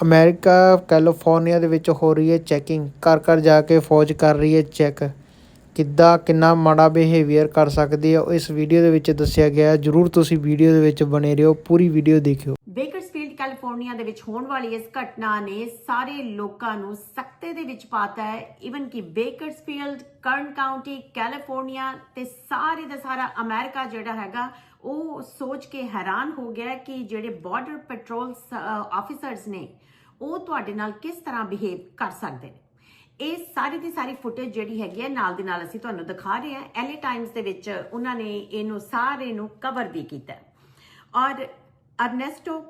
America, California ਦੇ ਵਿੱਚ ਹੋ ਰਹੀ ਹੈ ਚੈਕਿੰਗ। ਘਰ ਘਰ ਜਾ ਕੇ ਫੌਜ ਕਰ ਰਹੀ ਹੈ ਚੈੱਕ। ਕਿੱਦਾਂ, ਕਿੰਨਾ ਮਾੜਾ ਬਿਹੇਵੀਅਰ ਕਰ ਸਕਦੀ ਹੈ ਇਸ ਵੀਡੀਓ ਦੇ ਵਿੱਚ ਦੱਸਿਆ ਗਿਆ ਜਰੂਰ ਤੁਸੀਂ ਵੀਡੀਓ ਦੇ ਵਿੱਚ ਬਣੇ ਰਹੋ, ਪੂਰੀ ਵੀਡੀਓ ਦੇਖਿਓ। ਬੇਕਰਸਫੀਲਡ, ਕੈਲੀਫੋਰਨੀਆ ਦੇ ਵਿੱਚ ਹੋਣ ਵਾਲੀ ਇਸ ਘਟਨਾ ਨੇ ਸਾਰੇ ਲੋਕਾਂ ਨੂੰ ਸਖਤੇ ਦੇ ਵਿੱਚ ਪਾਤਾ ਹੈ। ਇਵਨ ਕਿ ਬੇਕਰਸਫੀਲਡ ਕਰਨ ਕਾਉਂਟੀ ਕੈਲੀਫੋਰਨੀਆ ਤੇ ਸਾਰੇ ਦਾ ਸਾਰਾ ਅਮਰੀਕਾ ਜਿਹੜਾ ਹੈਗਾ, ਉਹ ਸੋਚ ਕੇ ਹੈਰਾਨ ਹੋ ਗਿਆ ਕਿ ਜਿਹੜੇ ਬਾਰਡਰ ਪੈਟਰੋਲ ਆਫੀਸਰਸ ਨੇ, ਉਹ ਤੁਹਾਡੇ ਨਾਲ ਕਿਸ ਤਰ੍ਹਾਂ ਬਿਹੇਵ ਕਰ ਸਕਦੇ ਨੇ। ਇਹ ਸਾਰੀ ਦੀ ਸਾਰੀ ਫੁਟੇਜ ਜਿਹੜੀ ਹੈਗੀ ਹੈ, ਨਾਲ ਦੀ ਨਾਲ ਅਸੀਂ ਤੁਹਾਨੂੰ ਦਿਖਾ ਰਹੇ ਹਾਂ। ਐਲਏ ਟਾਈਮਸ ਦੇ ਵਿੱਚ ਉਹਨਾਂ ਨੇ ਇਹਨੂੰ ਸਾਰੇ ਨੂੰ ਕਵਰ ਵੀ ਕੀਤਾ ਔਰ ਅਰਨੈਸਟੋ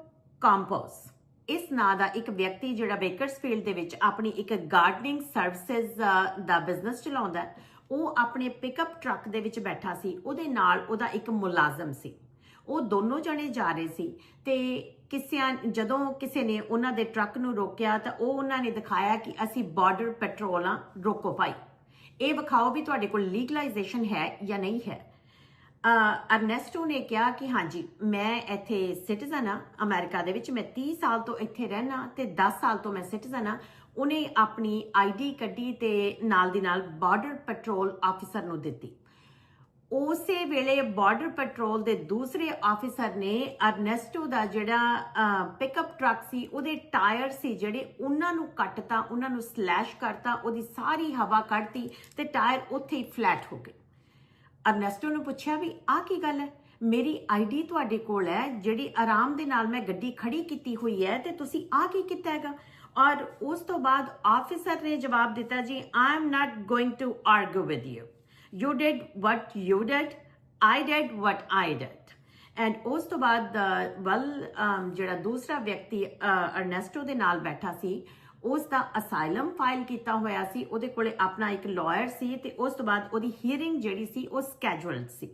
ਕੰਪੋਸ ਇਸ ਨਾਂ ਦਾ ਇੱਕ ਵਿਅਕਤੀ ਜਿਹੜਾ ਬੇਕਰਸਫੀਲਡ ਦੇ ਵਿੱਚ ਆਪਣੀ ਇੱਕ ਗਾਰਡਨਿੰਗ ਸਰਵਿਸਿਜ਼ ਦਾ ਬਿਜ਼ਨਸ ਚਲਾਉਂਦਾ ਉਹ ਆਪਣੇ ਪਿਕਅਪ ਟਰੱਕ ਦੇ ਵਿੱਚ ਬੈਠਾ ਸੀ, ਉਹਦੇ ਨਾਲ ਉਹਦਾ ਇੱਕ ਮੁਲਾਜ਼ਮ ਸੀ। ਉਹ ਦੋਨੋਂ ਜਣੇ ਜਾ ਰਹੇ ਸੀ ਤੇ ਕਿਸਿਆਂ, ਜਦੋਂ ਕਿਸੇ ਨੇ ਉਹਨਾਂ ਦੇ ਟਰੱਕ ਨੂੰ ਰੋਕਿਆ ਤਾਂ ਉਹ ਉਹਨਾਂ ਨੇ ਦਿਖਾਇਆ ਕਿ ਅਸੀਂ ਬਾਰਡਰ ਪੈਟਰੋਲ ਆ, ਰੋਕੋ ਭਾਈ। ਇਹ ਵਿਖਾਓ ਵੀ ਤੁਹਾਡੇ ਕੋਲ ਲੀਗਲਾਈਜੇਸ਼ਨ ਹੈ ਜਾਂ ਨਹੀਂ ਹੈ। ਅਰਨੈਸਟੋ ਨੇ ਕਿਹਾ ਕਿ ਹਾਂਜੀ, ਮੈਂ ਇੱਥੇ ਸਿਟੀਜ਼ਨ ਆ ਅਮਰੀਕਾ ਦੇ ਵਿੱਚ ਮੈਂ 30 ਸਾਲ ਤੋਂ ਇੱਥੇ ਰਹਿਣਾ ਤੇ 10 ਸਾਲ ਤੋਂ ਮੈਂ ਸਿਟੀਜ਼ਨ ਆ ਉਹਨੇ ਆਪਣੀ ਆਈਡੀ ਕੱਢੀ ਤੇ ਨਾਲ ਦੀ ਨਾਲ ਬਾਰਡਰ ਪੈਟਰੋਲ ਆਫੀਸਰ ਨੂੰ ਦਿੱਤੀ। ਉਸੇ ਵੇਲੇ ਬਾਰਡਰ ਪੈਟਰੋਲ ਦੇ ਦੂਸਰੇ ਆਫੀਸਰ ਨੇ ਅਰਨੈਸਟੋ ਦਾ ਜਿਹੜਾ ਪਿਕਅਪ ਟਰੱਕ ਸੀ, ਉਹਦੇ ਟਾਇਰ ਸੀ ਜਿਹੜੇ ਉਹਨਾਂ ਨੂੰ ਕੱਟਤਾ, ਉਹਨਾਂ ਨੂੰ ਸਲੈਸ਼ ਕਰਤਾ, ਉਹਦੀ ਸਾਰੀ ਹਵਾ ਕੱਢਤੀ ਤੇ ਟਾਇਰ ਉੱਥੇ ਹੀ ਫਲੈਟ ਹੋ ਗਏ। ਅਰਨੈਸਟੋ ਨੂੰ ਪੁੱਛਿਆ ਵੀ ਆਹ ਕੀ ਗੱਲ ਹੈ? ਮੇਰੀ ਆਈਡੀ ਤੁਹਾਡੇ ਕੋਲ ਹੈ, ਜਿਹੜੀ ਆਰਾਮ ਦੇ ਨਾਲ ਮੈਂ ਗੱਡੀ ਖੜੀ ਕੀਤੀ ਹੋਈ ਹੈ ਤੇ ਤੁਸੀਂ ਆਹ ਕੀ ਕੀਤਾ ਹੈਗਾ? ਔਰ ਉਸ ਤੋਂ ਬਾਅਦ ਆਫੀਸਰ ਨੇ ਜਵਾਬ ਦਿੱਤਾ ਜੀ I am not going to argue with you you did what you did I did what I did and ਉਸ ਤੋਂ ਬਾਅਦ ਵਲ ਜਿਹੜਾ ਦੂਸਰਾ ਵਿਅਕਤੀ ਅਰਨੈਸਟੋ ਦੇ ਨਾਲ ਬੈਠਾ ਸੀ ਉਸ ਦਾ ਅਸਾਈਲਮ ਫਾਈਲ ਕੀਤਾ ਹੋਇਆ ਸੀ, ਉਹਦੇ ਕੋਲੇ ਆਪਣਾ ਇੱਕ ਲਾਇਰ ਸੀ ਤੇ ਉਸ ਤੋਂ ਬਾਅਦ ਉਹਦੀ ਹੀਅਰਿੰਗ ਜਿਹੜੀ ਸੀ, ਉਹ ਸਕੇਜੂਲਡ ਸੀ।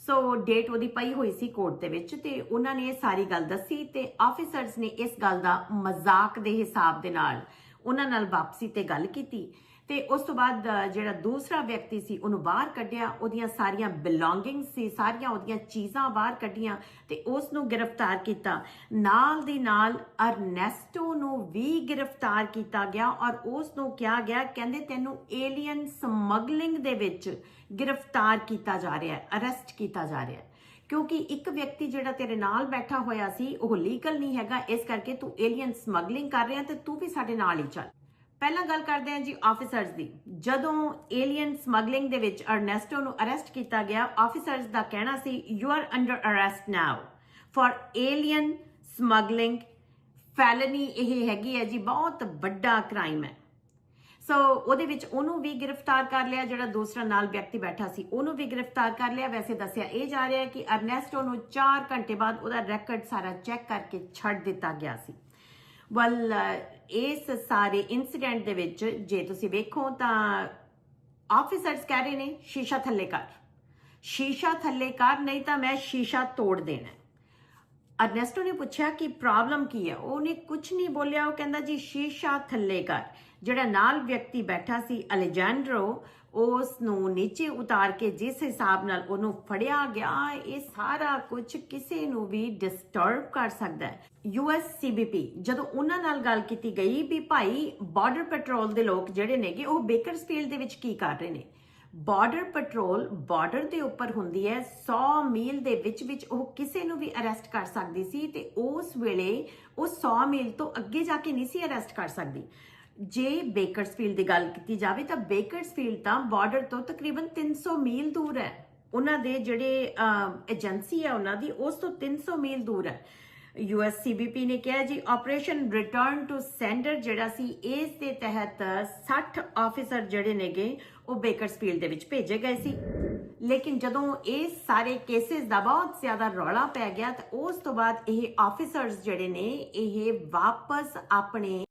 ਸੋ ਡੇਟ ਉਹਦੀ ਪਈ ਹੋਈ ਸੀ ਕੋਰਟ ਦੇ ਵਿੱਚ ਤੇ ਉਹਨਾਂ ਨੇ ਇਹ ਸਾਰੀ ਗੱਲ ਦੱਸੀ ਤੇ ਆਫੀਸਰਸ ਨੇ ਇਸ ਗੱਲ ਦਾ ਮਜ਼ਾਕ ਦੇ ਹਿਸਾਬ ਦੇ ਨਾਲ ਉਹਨਾਂ ਨਾਲ ਵਾਪਸੀ ਤੇ ਗੱਲ ਕੀਤੀ। ਤੇ ਉਸ ਤੋਂ ਬਾਅਦ ਜਿਹੜਾ ਦੂਸਰਾ ਵਿਅਕਤੀ ਸੀ, ਉਹਨੂੰ ਬਾਹਰ ਕੱਢਿਆ। ਉਹਦੀਆਂ ਸਾਰੀਆਂ ਬਿਲੋਂਗਿੰਗ ਸੀ, ਸਾਰੀਆਂ ਉਹਦੀਆਂ ਚੀਜ਼ਾਂ ਬਾਹਰ ਕੱਢੀਆਂ ਤੇ ਉਸ ਨੂੰ ਗ੍ਰਿਫਤਾਰ ਕੀਤਾ। ਨਾਲ ਦੀ ਨਾਲ ਅਰਨੈਸਟੋ ਨੂੰ ਵੀ ਗ੍ਰਿਫਤਾਰ ਕੀਤਾ ਗਿਆ ਔਰ ਉਸ ਨੂੰ ਕਿਹਾ ਗਿਆ, ਕਹਿੰਦੇ ਤੈਨੂੰ ਏਲੀਅਨ ਸਮਗਲਿੰਗ ਦੇ ਵਿੱਚ ਗ੍ਰਿਫਤਾਰ ਕੀਤਾ ਜਾ ਰਿਹਾ ਹੈ ਅਰੈਸਟ ਕੀਤਾ ਜਾ ਰਿਹਾ ਹੈ। ਕਿਉਂਕਿ ਇੱਕ ਵਿਅਕਤੀ ਜਿਹੜਾ ਤੇਰੇ ਨਾਲ ਬੈਠਾ ਹੋਇਆ ਸੀ, ਉਹ ਲੀਗਲ ਨਹੀਂ ਹੈਗਾ, ਇਸ ਕਰਕੇ ਤੂੰ ਏਲੀਅਨ ਸਮਗਲਿੰਗ ਕਰ ਰਿਹਾ ਤੇ ਤੂੰ ਵੀ ਸਾਡੇ ਨਾਲ ਹੀ ਚੱਲ। ਪਹਿਲਾਂ ਗੱਲ ਕਰਦੇ ਹਾਂ ਜੀ ਆਫੀਸਰਸ ਦੀ। ਜਦੋਂ ਏਲੀਅਨ ਸਮਗਲਿੰਗ ਦੇ ਵਿੱਚ ਅਰਨੈਸਟੋ ਨੂੰ ਅਰੈਸਟ ਕੀਤਾ ਗਿਆ ਆਫੀਸਰਸ ਦਾ ਕਹਿਣਾ ਸੀ you are under arrest now for alien smuggling felony ਇਹ ਹੈਗੀ ਹੈ ਜੀ, ਬਹੁਤ ਵੱਡਾ ਕ੍ਰਾਈਮ ਹੈ। ਸੋ ਉਹਦੇ ਵਿੱਚ ਉਹਨੂੰ ਵੀ ਗ੍ਰਿਫਤਾਰ ਕਰ ਲਿਆ, ਜਿਹੜਾ ਦੂਸਰਾ ਨਾਲ ਵਿਅਕਤੀ ਬੈਠਾ ਸੀ, ਉਹਨੂੰ ਵੀ ਗ੍ਰਿਫਤਾਰ ਕਰ ਲਿਆ। ਵੈਸੇ ਦੱਸਿਆ ਇਹ ਜਾ ਰਿਹਾ ਹੈ ਕਿ ਅਰਨੈਸਟੋ ਨੂੰ 4 ਘੰਟੇ ਬਾਅਦ ਉਹਦਾ ਰੈਕੋਰਡ ਸਾਰਾ ਚੈੱਕ ਕਰਕੇ ਛੱਡ ਦਿੱਤਾ ਗਿਆ ਸੀ। ਵਲ uh, ਇਸ ਸਾਰੇ ਇਨਸੀਡੈਂਟ ਦੇ ਵਿੱਚ ਜੇ ਤੁਸੀਂ ਵੇਖੋ ਤਾਂ ਆਫੀਸਰਸ ਕਹਿ ਰਹੇ ਨੇ, ਸ਼ੀਸ਼ਾ ਥੱਲੇ ਕਰ। ਸ਼ੀਸ਼ਾ ਥੱਲੇ ਕਰ, ਨਹੀਂ ਤਾਂ ਮੈਂ ਸ਼ੀਸ਼ਾ ਤੋੜ ਦੇਣਾ ਅਰਨੈਸਟੋ ਨੇ ਪੁੱਛਿਆ ਕਿ ਪ੍ਰੋਬਲਮ ਕੀ ਹੈ? ਉਹਨੇ ਕੁਝ ਨਹੀਂ ਬੋਲਿਆ, ਉਹ ਕਹਿੰਦਾ ਜੀ, ਸ਼ੀਸ਼ਾ ਥੱਲੇ ਕਰ। ਜਿਹੜਾ ਨਾਲ ਵਿਅਕਤੀ ਬੈਠਾ ਸੀ, ਅਲੈਜੈਂਡਰੋ ਉਸ ਨੂੰ ਨੀਚੇ ਉਤਾਰ ਕੇ ਜਿਸ ਹਿਸਾਬ ਨਾਲ ਉਹਨੂੰ ਫੜਿਆ ਗਿਆ, ਇਹ ਸਾਰਾ ਕੁਝ ਕਿਸੇ ਨੂੰ ਵੀ ਡਿਸਟਰਬ ਕਰ ਸਕਦਾ ਹੈ। ਯੂਐਸ ਸੀਬੀਪੀ ਜਦੋਂ ਉਹਨਾਂ ਨਾਲ ਗੱਲ ਕੀਤੀ ਗਈ ਵੀ ਭਾਈ ਬਾਰਡਰ ਪੈਟਰੋਲ ਦੇ ਲੋਕ ਜਿਹੜੇ ਨੇਗੇ, ਉਹ ਬੇਕਰਸਫੀਲਡ ਦੇ ਵਿੱਚ ਕੀ ਕਰ ਰਹੇ ਨੇ? ਬਾਰਡਰ ਪੈਟਰੋਲ ਬਾਰਡਰ ਦੇ ਉੱਪਰ ਹੁੰਦੀ ਹੈ 100 ਮੀਲ ਦੇ ਵਿੱਚ ਵਿੱਚ ਉਹ ਕਿਸੇ ਨੂੰ ਵੀ ਅਰੈਸਟ ਕਰ ਸਕਦੀ ਸੀ ਤੇ ਉਸ ਵੇਲੇ ਉਹ 100 ਮੀਲ ਤੋਂ ਅੱਗੇ ਜਾ ਕੇ ਨਹੀਂ ਸੀ ਅਰੈਸਟ ਕਰ ਸਕਦੀ। ਜੇ ਬੇਕਰਸਫੀਲਡ ਦੀ ਗੱਲ ਕੀਤੀ ਜਾਵੇ ਤਾਂ ਬੇਕਰਸਫੀਲਡ ਤਾਂ ਬਾਰਡਰ ਤੋਂ ਤਕਰੀਬਨ 300 ਮੀਲ ਦੂਰ ਹੈ। ਉਹਨਾਂ ਦੇ ਜਿਹੜੇ ਏਜੰਸੀ ਹੈ ਉਹਨਾਂ ਦੀ, ਉਸ ਤੋਂ 300 ਮੀਲ ਦੂਰ ਹੈ। ਯੂਐਸਸੀਬੀਪੀ ਨੇ ਕਿਹਾ ਜੀ ਆਪਰੇਸ਼ਨ ਰਿਟਰਨ ਟੂ ਸੈਂਡਰ ਜਿਹੜਾ ਸੀ, ਇਸ ਦੇ ਤਹਿਤ 60 ਆਫੀਸਰ ਜਿਹੜੇ ਨੇਗੇ, ਉਹ ਬੇਕਰਸਫੀਲਡ ਦੇ ਵਿੱਚ ਭੇਜੇ ਗਏ ਸੀ। ਲੇਕਿਨ ਜਦੋਂ ਇਹ ਸਾਰੇ ਕੇਸਿਸ ਦਾ ਬਹੁਤ ਜ਼ਿਆਦਾ ਰੌਲਾ ਪੈ ਗਿਆ ਤਾਂ ਉਸ ਤੋਂ ਬਾਅਦ ਇਹ ਆਫੀਸਰਸ ਜਿਹੜੇ ਨੇ, ਇਹ ਵਾਪਸ ਆਪਣੇ